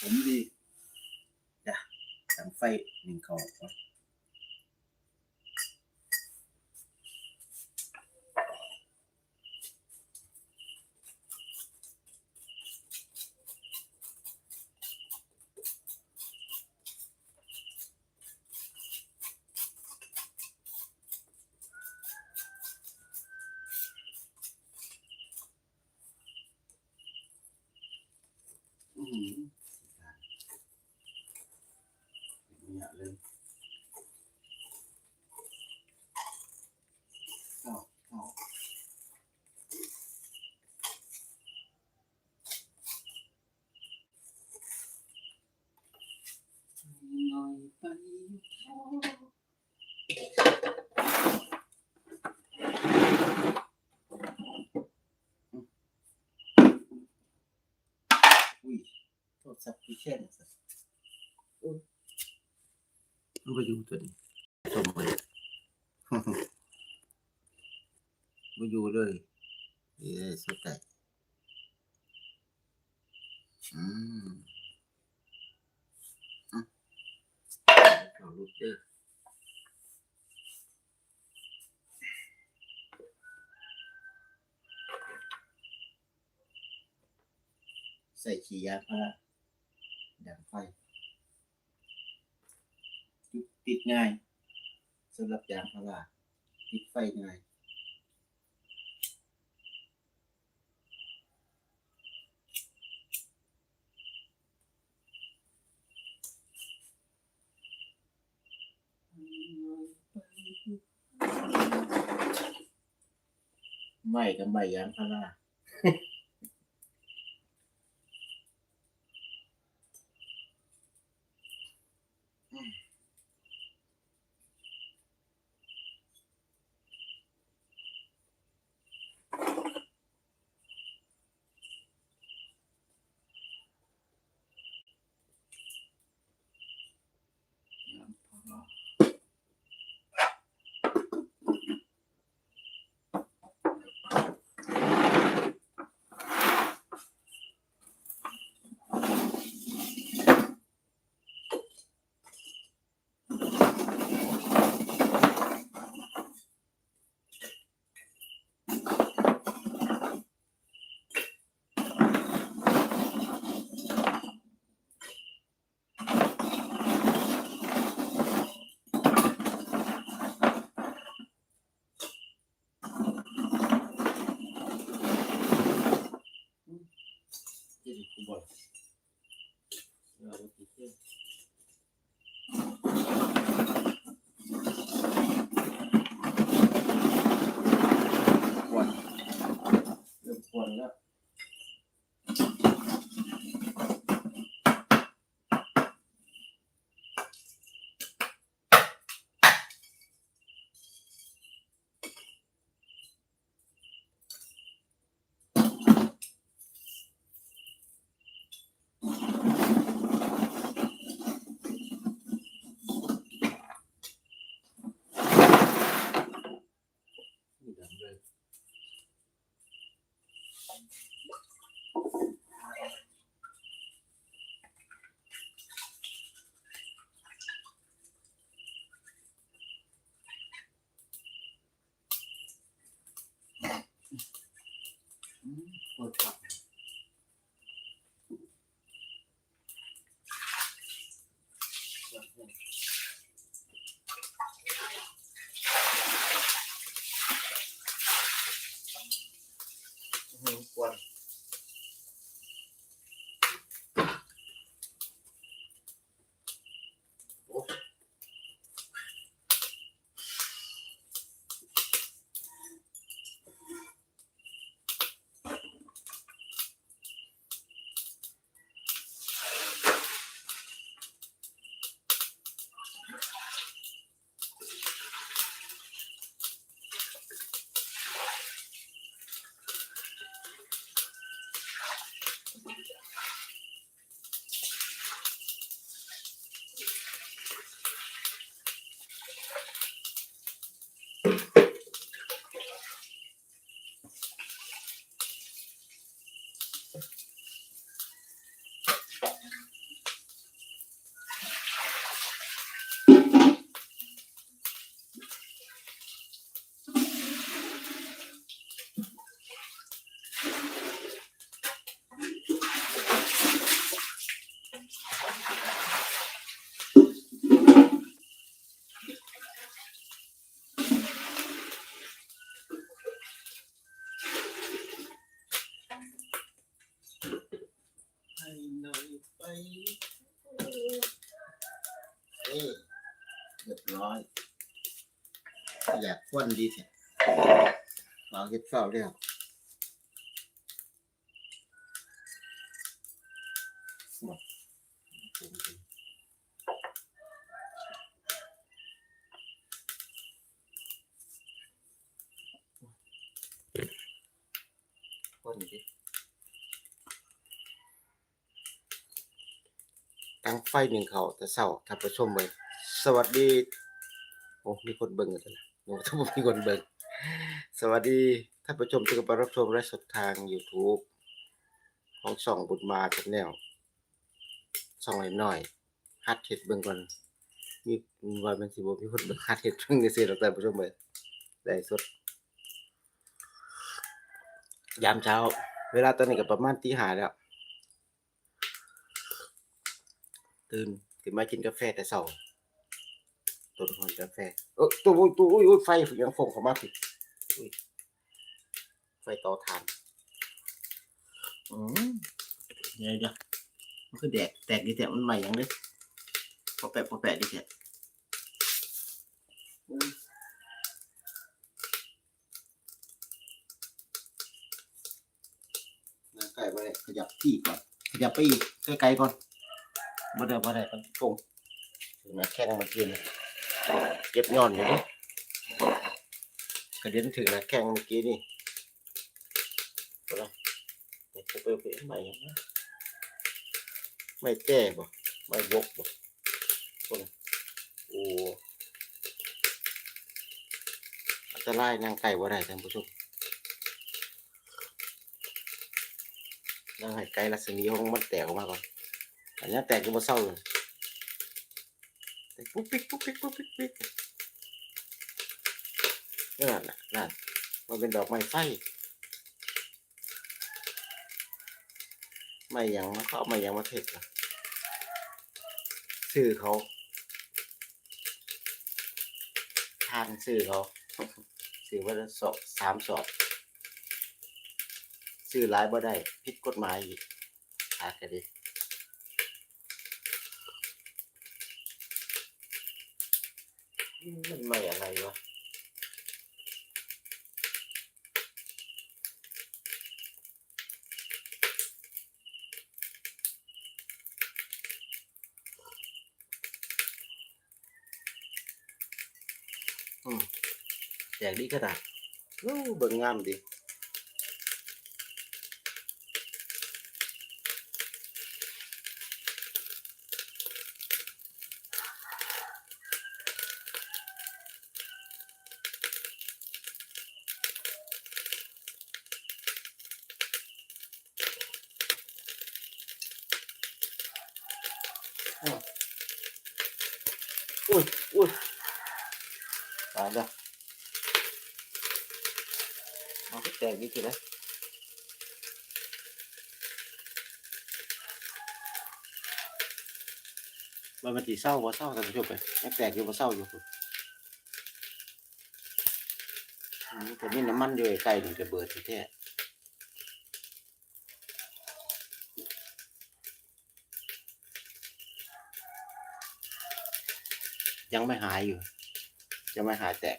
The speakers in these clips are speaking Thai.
ผมดีจ้ะสังไฟหนึ่งเขาก่อนอืมเนี่ยเลยเอาเอาหน่อยไปอุ้ยโทษสับพิเชนสับอุ้ยมันก็อยู่ตัวนี้ สมบูรณ์มาอยู่เลยนี่เลยสุดใจอืมอืมเอาลูกเด้อใส่ขี้ยาพาราดังไฟติดง่าย สำหรับยางพาราติดไฟง่ายไม่กับใบยางพารา Дядя Кубань. Да, вот и все. อยากควนดีแท้วางเฮ็ดเฝ้าแล้วควนดิตั้งไฟหนึ่งเขาแต่เศร้าท่านผู้ชมเลยสวัสดี โอ้มีคนเบิ่งอยู่แล้วโอ้ถ้าบ่มีคนเบิ่งสวัสดีท่านผู้ชมที่กำลังรับชมและสดทาง YouTube ของช่องบุญมาชแนลช่องน้อยฮัดเฮ็ดเบิ่งก่อนมีว่ามันสิบ่มีคนเบิ่งฮัดเฮ็ดเพิ่งสิหรอกท่านผู้ชมเอ้ยได้สด ยามเช้า เวลาตอนนี้ก็ประมาณตีห้าแล้ว ตื่นขึ้นมากินกาแฟแต่เช้า ต้นหอนกาแฟเออตัวอุ้ยตัวอุ้ยอุ้ยไฟยังฟงเข้ามาผิดอุ้ยไฟต่อถ่านอืมเดี๋ยวเดี๋ยวมันคือแดกแตกดีแต่มันใหม่ยังเลยพอแปะพอแปะดีแต่อืมน่าใกล้ไปเลยขยับที่ก่อน ขยับไปอีกใกล้ๆก่อนบ่ได้บ่ได้มันฟงถึงมาแข้งมากินเลย เก็บย้อนอยู่ดิกระเด็นถึงนะแข้งเมื่อกี้นี่อะไรเด็กไปไปใหม่นะไม่แก้บ่ไม่ยกบ่คนโอ้อันตรายนั่งไก่บ่ได้ท่านผู้ชมนั่งให้ไกลรัศมีของมันแตกออกมาก่อนอันนี้แตกก็บ่เศร้าเลย ปุ๊กปิ๊กปุ๊กปิ๊กปุ๊กปิ๊กปิ๊กนั่นน่ะนั่นมันเป็นดอกไม้ไฟไม่ยังมันเขาเอาไม่ยังมาเทศละซื้อเขาทานซื้อเขาซื้อว่าสอบสามสอบซื้อหลายบ่ได้ผิดกฎหมายอีกขาดกันดิ มันไม่อะไรวะอืมแจกดีขนาดโอ้เบิ่งงามดี อุ้ยอุ้ยตายแล้วมันก็แตกดีทีแล้วมันมันสีเศร้าบ่เศร้า ยังไม่หายอยู่ ยังไม่หายแตก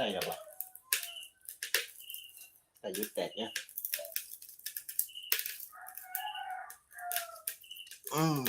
ใช่หรอวะแต่ยุดแตกเนี่ยอืม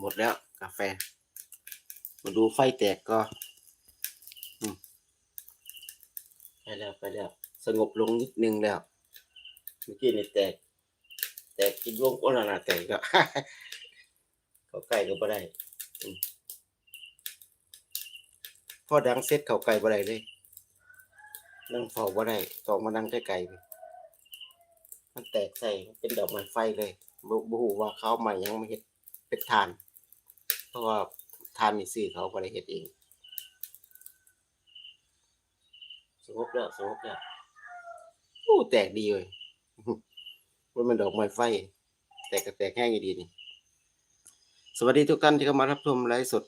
หมดแล้วกาแฟ มาดูไฟแตกก็ไปแล้วไปแล้ว สงบลงนิดนึงแล้ว เมื่อกี้นี่แตก แตกกินวงโอ้นานาแตกก็เขาไก่ก็บ่ได้อืมพอดังเซ็ตเขาไก่บ่ได้เลยนั่งเฝ้าบ่ได้ต้องมานั่งใกล้ๆไปมันแตกใส่เป็นดอกไม้ไฟเลยบ่บ่ฮู้ว่าเขาเอามาหยังไมาเฮ็ดเป็นทาน ราะว่าทานนี่ซื้อเขาบ่ได้เฮ็ดเอง สงบแล้วสงบแล้วโอ้แตกดีเลยว่ามันดอกไม้ไฟ แตกก็แตกแห้งยู่ดีนี่ สวัสดีทุกท่านที่เข้ามารับชมไลฟ์สด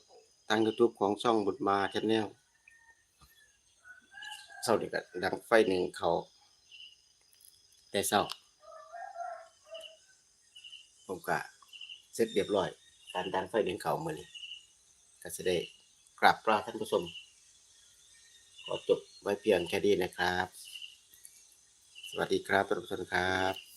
ทาง YouTube ของช่องบุตรมาชาแนลเศร้าเด็กดังไฟหนึ่งเขาแต่เศร้าผมก็เสร็จเรียบร้อย การดันไฟหนึ่งเขาเมื่อนี้ก็จะได้กราบปลาท่านผู้ชมขอจบไว้เพียงแค่นี้นะครับ สวัสดีครับทุกท่านครับ